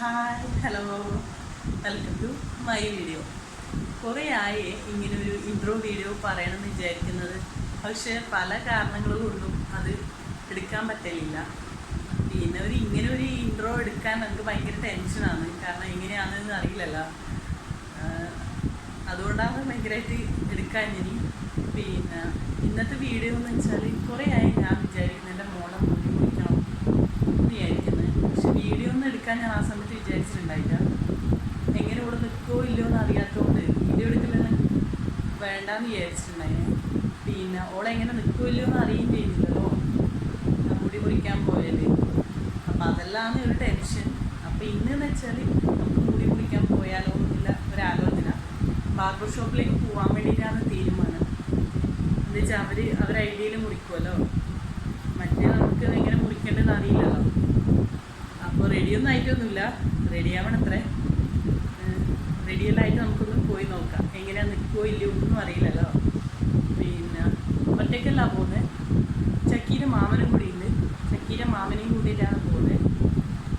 Hi hello welcome to my video കുറേ ആയി ഇങ്ങനെ ഒരു ഇൻട്രോ വീഡിയോ പറയണമെന്ന് വിചാരിക്കുന്നത്. പക്ഷേ പല കാരണങ്ങൾ കൊണ്ടും അത് എടുക്കാൻ പറ്റലില്ല. പിന്നെ ഒരു ഇങ്ങനെ ഒരു ഇൻട്രോ എടുക്കാൻ നമുക്ക് ഭയങ്കര ടെൻഷനാണ് കാരണം എങ്ങനെയാണെന്ന് അറിയില്ലല്ലോ. അതുകൊണ്ടാണ് ഭയങ്കരമായിട്ട് എടുക്കാൻ ഇനി. പിന്നെ ഇന്നത്തെ വീഡിയോ എന്ന് വെച്ചാൽ കുറേ ആയി ഞാൻ വിചാരിക്കുന്നത് എന്റെ മോളെ മുടി എന്ന് വിചാരിക്കുന്നത് പക്ഷെ വീഡിയോ ഒന്നും എടുക്കാൻ ഞാൻ ആ സമയത്ത് വിചാരിച്ചിട്ടുണ്ടായില്ല എങ്ങനെ ഇവിടെ നിൽക്കുമോ ഇല്ലയോ എന്ന് അറിയാത്തതുകൊണ്ട് വീഡിയോ എടുക്കലെന്ന് വേണ്ടാന്ന് വിചാരിച്ചിട്ടുണ്ടായി. പിന്നെ ഓളെങ്ങനെ നിൽക്കുമല്ലോ എന്ന് അറിയുകയും ചെയ്യുന്നില്ലല്ലോ ഞാൻ മുടി മുറിക്കാൻ പോയത് അപ്പം അതെല്ലാം ഒരു ടെൻഷൻ അപ്പം ഇന്നെന്ന് വെച്ചാൽ നമുക്ക് മുടി മുറിക്കാൻ പോയാലോ എന്നുള്ള ഒരാലോചന. ബാർബർ ഷോപ്പിലേക്ക് പോകാൻ വേണ്ടിയിട്ടാണ് തീരുമാനം. എന്ന് വെച്ചാൽ അവർ അവർ ഐഡിയയിൽ മുറിക്കുമല്ലോ മറ്റേ നമുക്ക് എങ്ങനെ മുറിക്കേണ്ടതെന്ന് അറിയില്ലല്ലോ. അപ്പോൾ റെഡിയൊന്നും ആയിട്ടൊന്നുമില്ല. റെഡി ആയിട്ട് നമുക്കൊന്ന് പോയി നോക്കാം. എങ്ങനെയാ നിൽക്കുമോ ഇല്ലയോ ഒന്നും അറിയില്ലല്ലോ. പിന്നെ ഒറ്റയ്ക്കല്ല പോകുന്നത് ചക്കീന്റെ മാമനും കൂടി ഉണ്ട് ചക്കീന്റെ മാമനെയും കൂടിയിട്ടാണ് പോകുന്നത്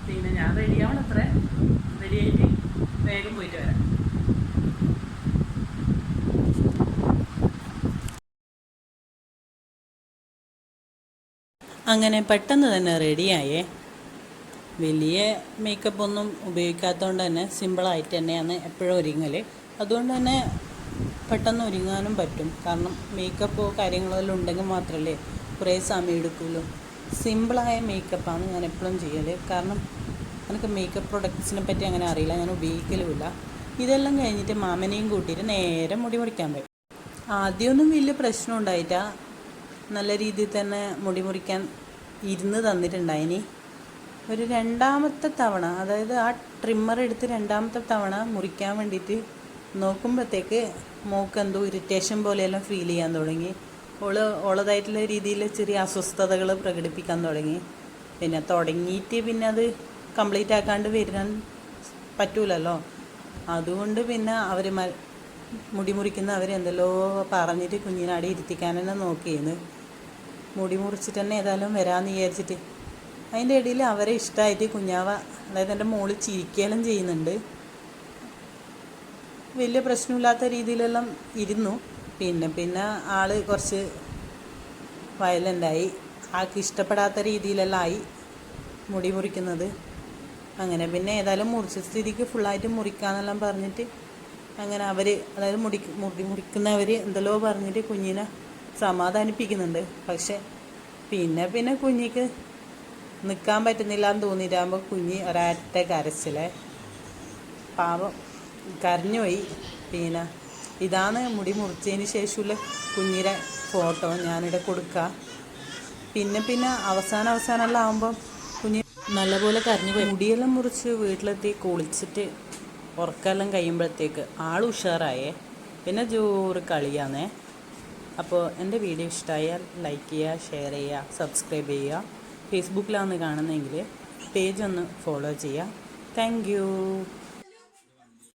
പിന്നെ ഞാൻ റെഡി അത്ര റെഡി ആയിട്ട് വേഗം പോയിട്ട് വരാം. അങ്ങനെ പെട്ടെന്ന് തന്നെ റെഡിയായേ വലിയ മേക്കപ്പ് ഒന്നും ഉപയോഗിക്കാത്തതുകൊണ്ട് തന്നെ സിമ്പിളായിട്ട് തന്നെയാണ് എപ്പോഴും ഒരുങ്ങൽ അതുകൊണ്ട് തന്നെ പെട്ടെന്ന് ഒരുങ്ങാനും പറ്റും. കാരണം മേക്കപ്പോ കാര്യങ്ങളെല്ലാം ഉണ്ടെങ്കിൽ മാത്രമല്ലേ കുറേ സമയം എടുക്കുമല്ലോ സിമ്പിളായ മേക്കപ്പാണ് ഞാൻ എപ്പോഴും ചെയ്യൽ കാരണം എനിക്ക് മേക്കപ്പ് പ്രൊഡക്ട്സിനെ പറ്റി അങ്ങനെ അറിയില്ല. ഞാൻ ഉപയോഗിക്കലുമില്ല. ഇതെല്ലാം കഴിഞ്ഞിട്ട് മാമനെയും കൂട്ടിയിട്ട് നേരെ മുടി മുറിക്കാൻ പറ്റും ആദ്യമൊന്നും വലിയ പ്രശ്നം ഉണ്ടായിട്ടാ നല്ല രീതിയിൽ തന്നെ മുടി മുറിക്കാൻ ഇരുന്ന് തന്നിട്ടുണ്ടായിനി. ഒരു രണ്ടാമത്തെ തവണ അതായത് ആ ട്രിമ്മർ എടുത്ത് രണ്ടാമത്തെ തവണ മുറിക്കാൻ വേണ്ടിയിട്ട് നോക്കുമ്പോഴത്തേക്ക് മോക്ക് എന്തോ ഇറിറ്റേഷൻ പോലെയെല്ലാം ഫീൽ ചെയ്യാൻ തുടങ്ങി. ഓൾ ഓളതായിട്ടുള്ള രീതിയിൽ ചെറിയ അസ്വസ്ഥതകൾ പ്രകടിപ്പിക്കാൻ തുടങ്ങി. പിന്നെ തുടങ്ങിയിട്ട് പിന്നെ അത് കംപ്ലീറ്റ് ആക്കാണ്ട് വരാൻ പറ്റൂലല്ലോ. അതുകൊണ്ട് പിന്നെ അവർ മുടി മുറിക്കുന്ന അവരെന്തല്ലോ പറഞ്ഞിട്ട് കുഞ്ഞിനാടി ഇരുത്തിക്കാൻ തന്നെ നോക്കിയിരുന്നു മുടി മുറിച്ചിട്ട് തന്നെ ഏതായാലും വരാമെന്ന് വിചാരിച്ചിട്ട് അതിന്റെ ഇടയിൽ അവരെ ഇഷ്ടമായിട്ട് കുഞ്ഞാവ അതായത് എന്റെ മോൾ ചിരിക്കുകയെല്ലാം ചെയ്യുന്നുണ്ട്. വലിയ പ്രശ്നമില്ലാത്ത രീതിയിലെല്ലാം ഇരുന്നു. പിന്നെ പിന്നെ ആൾ കുറച്ച് വയലന്റായി. ആൾക്ക് ഇഷ്ടപ്പെടാത്ത രീതിയിലെല്ലാം ആയി മുടി മുറിക്കുന്നത്. അങ്ങനെ പിന്നെ ഏതായാലും മുറിച്ച സ്ഥിതിക്ക് ഫുള്ളായിട്ട് മുറിക്കാന്നെല്ലാം പറഞ്ഞിട്ട് അങ്ങനെ അവർ അതായത് മുടി മുടി മുറിക്കുന്നവർ എന്തല്ലോ പറഞ്ഞിട്ട് കുഞ്ഞിനെ സമാധാനിപ്പിക്കുന്നുണ്ട്. പക്ഷെ പിന്നെ പിന്നെ കുഞ്ഞിക്ക് നിൽക്കാൻ പറ്റുന്നില്ല എന്ന് തോന്നിയിട്ടാകുമ്പോൾ കുഞ്ഞി ഒരാറ്റ കരച്ചിലെ. പാവം. കരഞ്ഞുപോയി. പിന്നെ ഇതാണ് മുടി മുറിച്ചതിന് ശേഷമുള്ള കുഞ്ഞിന്റെ ഫോട്ടോ ഞാനിവിടെ കൊടുക്കുക പിന്നെ പിന്നെ അവസാന അവസാനമെല്ലാം ആകുമ്പോൾ കുഞ്ഞ് നല്ലപോലെ കരഞ്ഞു പോയി മുടിയെല്ലാം മുറിച്ച് വീട്ടിലെത്തി കുളിച്ചിട്ട് ഉറക്കെല്ലാം കഴിയുമ്പോഴത്തേക്ക് ആൾ ഉഷാറായേ. പിന്നെ ജോറ് കളിയാന്നേ. അപ്പോൾ എന്റെ വീഡിയോ ഇഷ്ടമായാൽ ലൈക്ക് ചെയ്യുക ഷെയർ ചെയ്യുക സബ്സ്ക്രൈബ് ചെയ്യുക. ഫേസ്ബുക്കിലാണ് കാണുന്നതെങ്കിൽ പേജ് ഒന്ന് ഫോളോ ചെയ്യുക താങ്ക്